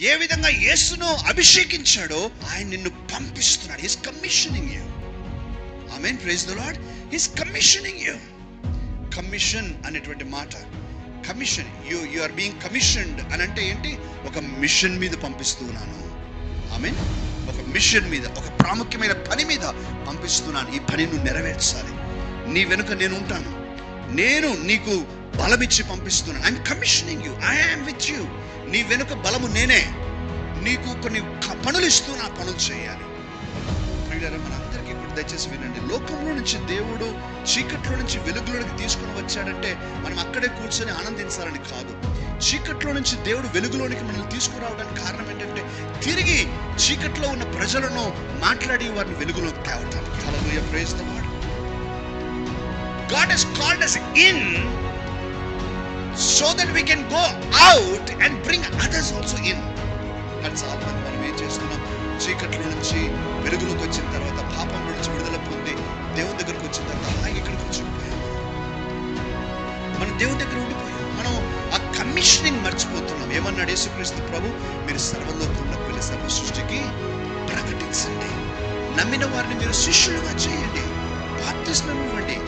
ఏ విధంగా యేసును అభిషేకించాడో ఆయన నిన్ను పంపిస్తున్నాడు. His commissioning you amen praise the Lord his commissioning you commission అనేటువంటి మాట. Commission you you are being commissioned అని అంటే ఏంటి? ఒక మిషన్ మీద పంపిస్తున్నాను. ఐ మీన్ ఒక మిషన్ మీద ఒక ప్రాముఖ్యమైన పని మీద పంపిస్తున్నాను. ఈ పని నువ్వు నెరవేర్చాలి. నీ వెనుక నేను ఉంటాను. నేను నీకు బలమిచ్చి పంపిస్తున్నాను. I'm commissioning you I'm with you నీ వెనుక బలము నేనే. నీకు కొన్ని పనులు ఇస్తూ నా పనులు చేయాలి. ప్రియులారా మనందరికీ ఇప్పుడు దయచేసి వినండి. లోకంలో నుంచి దేవుడు చీకట్లో నుంచి వెలుగులోకి తీసుకుని వచ్చాడంటే మనం అక్కడే కూర్చొని ఆనందించాలని కాదు. చీకట్లో నుంచి దేవుడు వెలుగులోనికి మనల్ని తీసుకురావడానికి కారణం ఏంటంటే తిరిగి చీకట్లో ఉన్న ప్రజలను మాట్లాడి వారిని వెలుగులోకి తేవటానికి. Hallelujah praise the God he's called in so that we can go out and bring others also in కానీ చాలా మనం ఏం చేస్తున్నాం? చీకట్లో నుంచి వెలుగులోకి వచ్చిన తర్వాత పాపం నుంచి విడుదల పొంది దేవుని దగ్గరకు వచ్చిన తర్వాత అలాగే ఇక్కడికి వచ్చి మనం దేవుని దగ్గర ఉండిపోయాం. మనం ఆ కమిషనింగ్ మర్చిపోతున్నాం. ఏమన్నాడు యేసుక్రీస్తు ప్రభు? మీరు సర్వలోకంలో వెళ్ళి సర్వ సృష్టికి ప్రకటించండి. నమ్మిన వారిని మీరు శిష్యులుగా చేయండి. బాప్తిస్మం ఇవ్వండి.